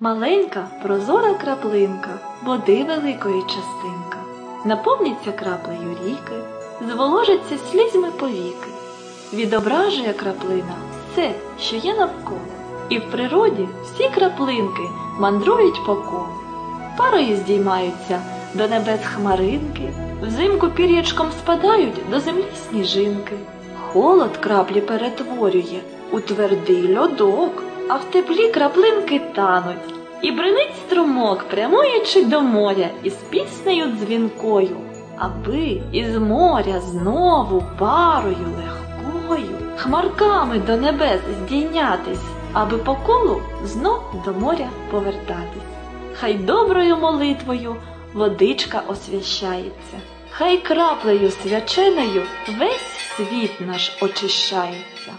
Маленька прозора краплинка, води великої частинка. Наповняться краплею ріки, зволожаться слізьми повіки. Відображує краплина все, що є навколо. І в природі всі краплинки мандрують по колу. Парою здіймаються до небес хмаринки, взимку пір'ячком спадають до землі сніжинки. Холод краплі перетворює у твердий льодок, а в теплі краплинки тануть. І бринить струмок, прямуючи до моря із піснею дзвінкою, аби із моря знову парою легкою, хмарками до небес здійнятись, аби по колу знов до моря повертатись. Хай доброю молитвою водичка освящається, хай краплею свяченою весь світ наш очищається.